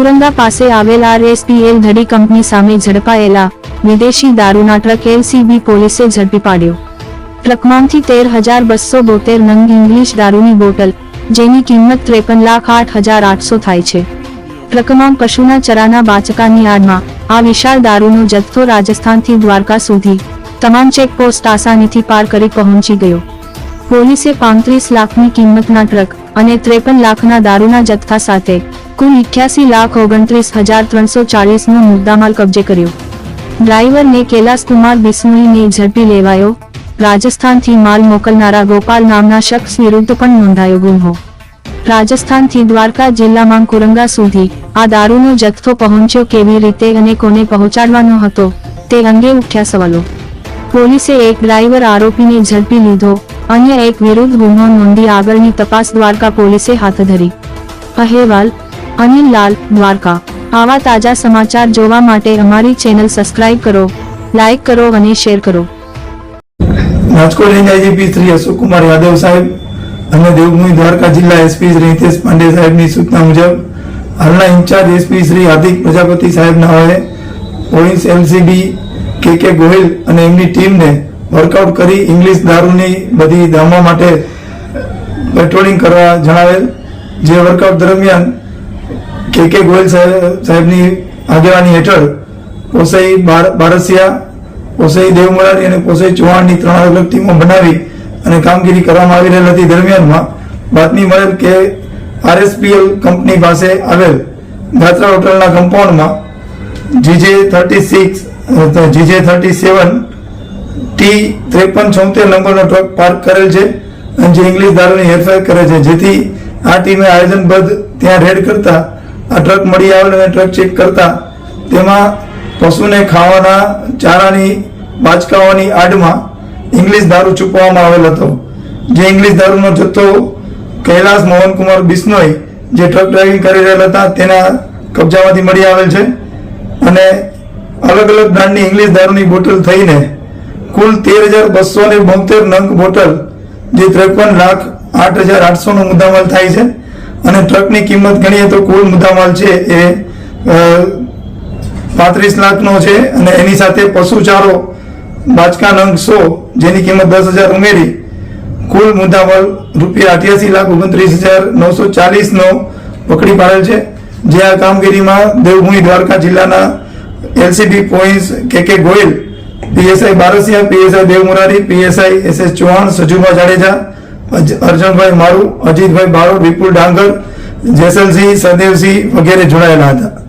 સુરંગા પાસે આવેલ આરએસપીએલ ધડી કંપની સામે ઝડપાયેલા વિદેશી દારૂના ટ્રક એલસીબી પોલીસે ઝડપી પાડ્યો. ટ્રકમાંથી તેર હજાર બસો બોતેર નંગ ઇંગ્લિશ દારૂની બોટલ, જેની કિંમત ત્રેપન લાખ આઠ હજાર આઠસો થાય છે. ટ્રકમાં પશુના ચરાના બાચકાની આડમાં આ વિશાળ દારૂનો જથ્થો રાજસ્થાનથી દ્વારકા સુધી તમામ ચેકપોસ્ટ આસાનીથી પાર કરી પહોંચી ગયો. પોલીસે પાંત્રીસ લાખની કિંમતના ટ્રક અને ત્રેપન લાખના દારૂના જથ્થા સાથે કુલ ઇઠ્યાસી લાખ ઓગણત્રીસ હજાર ત્રણસો ચાલીસનો મુદ્દામાલ કબજે કર્યો. ડ્રાઈવરને કૈલાસ કુમાર ઝડપી લેવાયો. રાજસ્થાનથી માલ મોકલનારા ગોપાલ નામના શખ્સ વિરુદ્ધ પણ નોંધાયો ગુન્હો રાજસ્થાનથી દ્વારકા જિલ્લામાં કુરંગા સુધી આ દારૂનો જથ્થો પહોંચ્યો કેવી રીતે અને કોને પહોંચાડવાનો હતો, તે અંગે ઉઠ્યા સવાલો. પોલીસે એક ડ્રાઈવર આરોપીને ઝડપી લીધો, અન્ય એક વિરુદ્ધ ગુનો નોંધી આગળની તપાસ દ્વારકા પોલીસે હાથ ધરી. અહેવાલ અનિલ લાલ દ્વારકા. આવા તાજા સમાચાર જોવા માટે અમારી ચેનલ સબસ્ક્રાઇબ કરો, લાઇક કરો અને શેર કરો. રાજકોટ રેન્જ આઈજીપી શ્રી અશોકકુમાર યાદવ સાહેબ અને દેવભૂમિ દ્વારકા જિલ્લા એસપી શ્રી હિતેશ પાંડે સાહેબની સૂચના મુજબ, હાલના ઇન્ચાર્જ એસપી શ્રી હાર્દિક પ્રજાપતિ સાહેબના હોય પોલીસ એલસીબી, કે કે ગોહિલ અને એમની ટીમને વર્કઆઉટ કરી ઇંગ્લિશ દારૂની બધી ધામો માટે પેટ્રોલિંગ કરવા જણાવેલ. જે વર્કઆઉટ દરમિયાન કે કે ગોયલ સાહેબ- સાહેબની આગેવાની હેઠળ પોસઈ બાર- બારસિયા પોસઈ દેવમરારી અને પોસઈ ચૌહાણની ત્રણ અલગ અલગ ટીમો બનાવી અને કામગીરી કરવામાં આવી રહેલ હતી. દરમિયાનમાં બાતમી મળેલ કે આરએસપીએલ કંપની પાસે આવેલ ગાત્રા હોટલના કમ્પાઉન્ડમાં GJ thirty six GJ thirty seven, T ત્રેપન છોતેર નંબરનો ટ્રક પાર્ક કરેલ છે અને જે ઇંગ્લિશ દારૂની હેરફેર કરે છે. જેથી આ ટીમે આયોજનબદ્ધ ત્યાં રેડ કરતા આ ટ્રક મળી આવેલ અને ટ્રક ચેક કરતા, તેમાં પશુને ખાવાના ચારાની બાચકાઓની આડમાં ઇંગ્લિશ દારૂ ચૂકવવામાં આવેલ હતો. જે ઇંગ્લિશ દારૂનો જથ્થો કૈલાસ મોહનકુમાર બિશ્નોઈ જે ટ્રક ડ્રાઇવિંગ કરી રહેલા હતા, તેના કબજામાંથી મળી આવેલ છે. અને અલગ અલગ બ્રાન્ડની ઇંગ્લિશ દારૂની બોટલ થઈને કુલ તેર હજાર બસો ને બોતેર નંગ બોટલ, જે ત્રેપન લાખ આઠ હજાર આઠસો નો મુદ્દામાલ થાય છે. અને ટ્રકની કિંમત ગણીએ તો કુલ મુદ્દામાલ છે એ પાંત્રીસ લાખનો છે અને એની સાથે પશુચારો, બાચકા નંગ સો, જેની કિંમત દસ હજાર ઉમેરી, કુલ મુદ્દામાલ રૂપિયા અઠ્યાસી લાખ ઓગણત્રીસ હજાર નવસો ચાલીસનો પકડી પાડેલ છે, જે આ કામગીરીમાં દેવભૂમિ દ્વારકા જિલ્લાના LCB points K K Goyal, PSI Barasiya, PSI Devmurari, PSI S S Chauhan, Sajubha Jadeja Arjunbhai Maru Ajitbhai Barot વિપુલ ડાંગર જેસલસિંહ સદેવસિંહ વગેરે જોડાયેલા હતા.